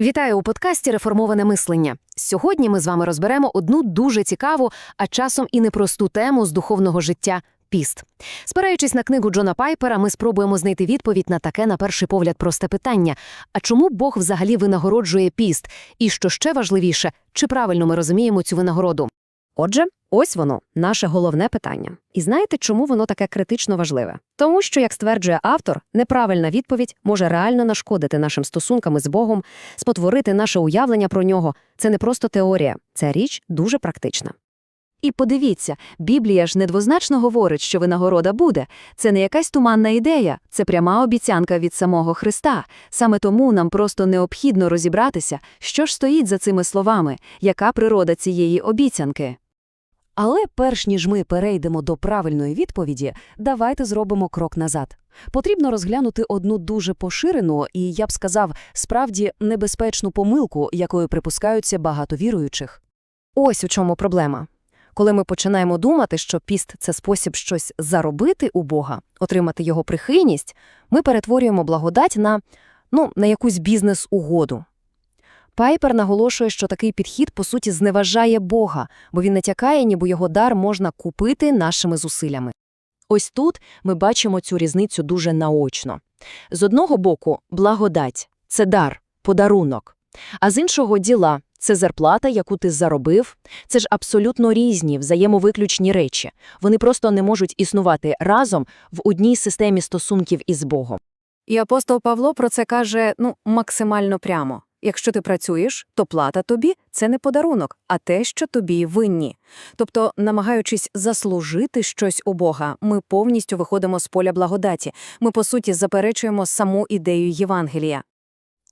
Вітаю у подкасті Реформоване мислення. Сьогодні ми з вами розберемо одну дуже цікаву, а часом і непросту тему з духовного життя піст. Спираючись на книгу Джона Пайпера, ми спробуємо знайти відповідь на таке, на перший погляд, просте питання: а чому Бог взагалі винагороджує піст? І що ще важливіше, чи правильно ми розуміємо цю винагороду? Отже, ось воно, наше головне питання. І знаєте, чому воно таке критично важливе? Тому що, як стверджує автор, неправильна відповідь може реально нашкодити нашим стосункам із Богом, спотворити наше уявлення про нього. Це не просто теорія, це річ дуже практична. І подивіться, Біблія ж недвозначно говорить, що винагорода буде. Це не якась туманна ідея, це пряма обіцянка від самого Христа. Саме тому нам просто необхідно розібратися, що ж стоїть за цими словами, яка природа цієї обіцянки. Але перш ніж ми перейдемо до правильної відповіді, давайте зробимо крок назад. Потрібно розглянути одну дуже поширену і, я б сказав, справді небезпечну помилку, якою припускаються багато віруючих. Ось у чому проблема. Коли ми починаємо думати, що піст це спосіб щось заробити у Бога, отримати його прихильність, ми перетворюємо благодать на, ну, на якусь бізнес-угоду. Пайпер наголошує, що такий підхід, по суті, зневажає Бога, бо він натякає, ніби його дар можна купити нашими зусиллями. Ось тут ми бачимо цю різницю дуже наочно. З одного боку, благодать – це дар, подарунок, а з іншого – діла – це зарплата, яку ти заробив. Це ж абсолютно різні, взаємовиключні речі. Вони просто не можуть існувати разом в одній системі стосунків із Богом. І апостол Павло про це каже ну, максимально прямо. Якщо ти працюєш, то плата тобі – це не подарунок, а те, що тобі винні. Тобто, намагаючись заслужити щось у Бога, ми повністю виходимо з поля благодаті. Ми, по суті, заперечуємо саму ідею Євангелія.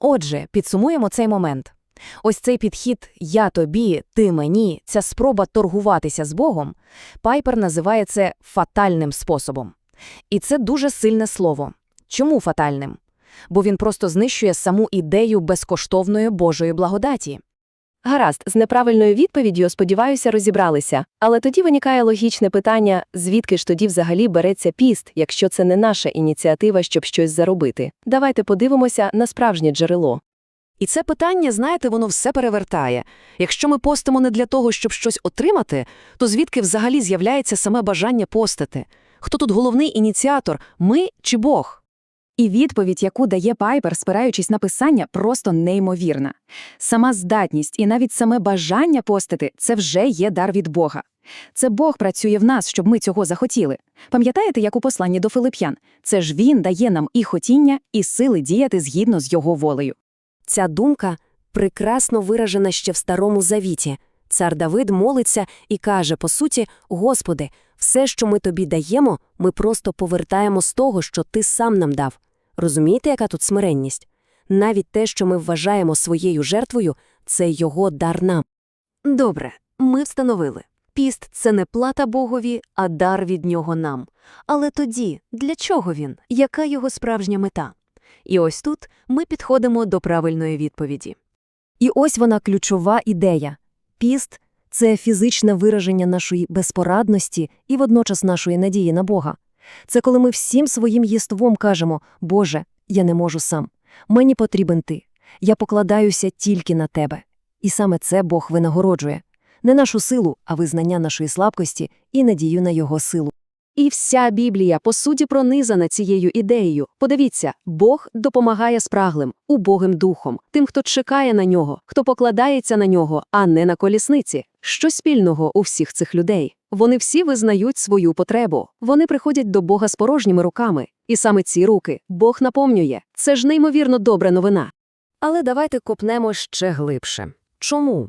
Отже, підсумуємо цей момент. Ось цей підхід «я тобі, ти мені», ця спроба торгуватися з Богом, Пайпер називає це фатальним способом. І це дуже сильне слово. Чому фатальним? Бо він просто знищує саму ідею безкоштовної Божої благодаті. Гаразд, з неправильною відповіддю, сподіваюся, розібралися. Але тоді виникає логічне питання, звідки ж тоді взагалі береться піст, якщо це не наша ініціатива, щоб щось заробити. Давайте подивимося на справжнє джерело. І це питання, знаєте, воно все перевертає. Якщо ми постимо не для того, щоб щось отримати, то звідки взагалі з'являється саме бажання постити? Хто тут головний ініціатор – ми чи Бог? І відповідь, яку дає Пайпер, спираючись на писання, просто неймовірна. Сама здатність і навіть саме бажання постити – це вже є дар від Бога. Це Бог працює в нас, щоб ми цього захотіли. Пам'ятаєте, як у посланні до Филип'ян? Це ж Він дає нам і хотіння, і сили діяти згідно з Його волею. Ця думка прекрасно виражена ще в Старому Завіті. Цар Давид молиться і каже, по суті, Господи, все, що ми тобі даємо, ми просто повертаємо з того, що ти сам нам дав. Розумієте, яка тут смиренність? Навіть те, що ми вважаємо своєю жертвою, це його дар нам. Добре, ми встановили. Піст – це не плата Богові, а дар від нього нам. Але тоді, для чого він? Яка його справжня мета? І ось тут ми підходимо до правильної відповіді. І ось вона ключова ідея. Піст – це фізичне вираження нашої безпорадності і водночас нашої надії на Бога. Це коли ми всім своїм єством кажемо «Боже, я не можу сам, мені потрібен Ти, я покладаюся тільки на Тебе». І саме це Бог винагороджує. Не нашу силу, а визнання нашої слабкості і надію на Його силу. І вся Біблія, по суті, пронизана цією ідеєю. Подивіться, Бог допомагає спраглим, убогим духом, тим, хто чекає на нього, хто покладається на нього, а не на колісниці. Що спільного у всіх цих людей? Вони всі визнають свою потребу. Вони приходять до Бога з порожніми руками. І саме ці руки Бог наповнює. Це ж неймовірно добра новина. Але давайте копнемо ще глибше. Чому?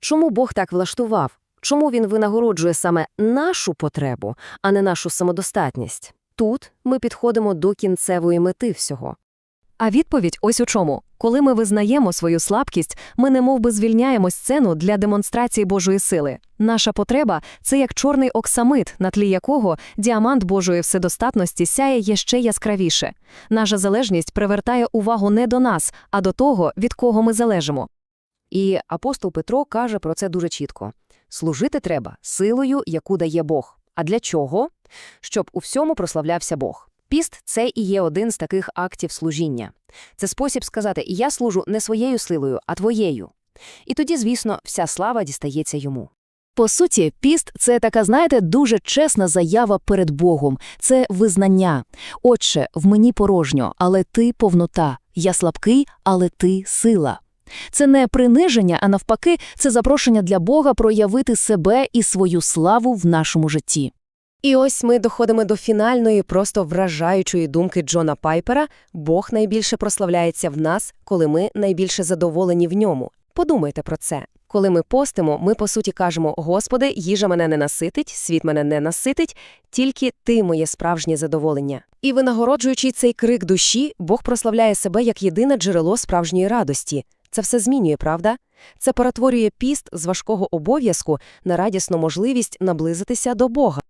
Чому Бог так влаштував? Чому він винагороджує саме нашу потребу, а не нашу самодостатність? Тут ми підходимо до кінцевої мети всього. А відповідь ось у чому. Коли ми визнаємо свою слабкість, ми немовби звільняємо сцену для демонстрації Божої сили. Наша потреба – це як чорний оксамит, на тлі якого діамант Божої вседостатності сяє ще яскравіше. Наша залежність привертає увагу не до нас, а до того, від кого ми залежимо. І апостол Петро каже про це дуже чітко. Служити треба силою, яку дає Бог. А для чого? Щоб у всьому прославлявся Бог. Піст це і є один з таких актів служіння. Це спосіб сказати «я служу не своєю силою, а твоєю». І тоді, звісно, вся слава дістається йому. По суті, піст це така, знаєте, дуже чесна заява перед Богом. Це визнання. Отче, в мені порожньо, але ти повнота. Я слабкий, але ти сила. Це не приниження, а навпаки, це запрошення для Бога проявити себе і свою славу в нашому житті. І ось ми доходимо до фінальної, просто вражаючої думки Джона Пайпера «Бог найбільше прославляється в нас, коли ми найбільше задоволені в ньому». Подумайте про це. Коли ми постимо, ми по суті кажемо «Господи, їжа мене не наситить, світ мене не наситить, тільки Ти моє справжнє задоволення». І винагороджуючи цей крик душі, Бог прославляє себе як єдине джерело справжньої радості. Це все змінює, правда? Це перетворює піст з важкого обов'язку на радісну можливість наблизитися до Бога.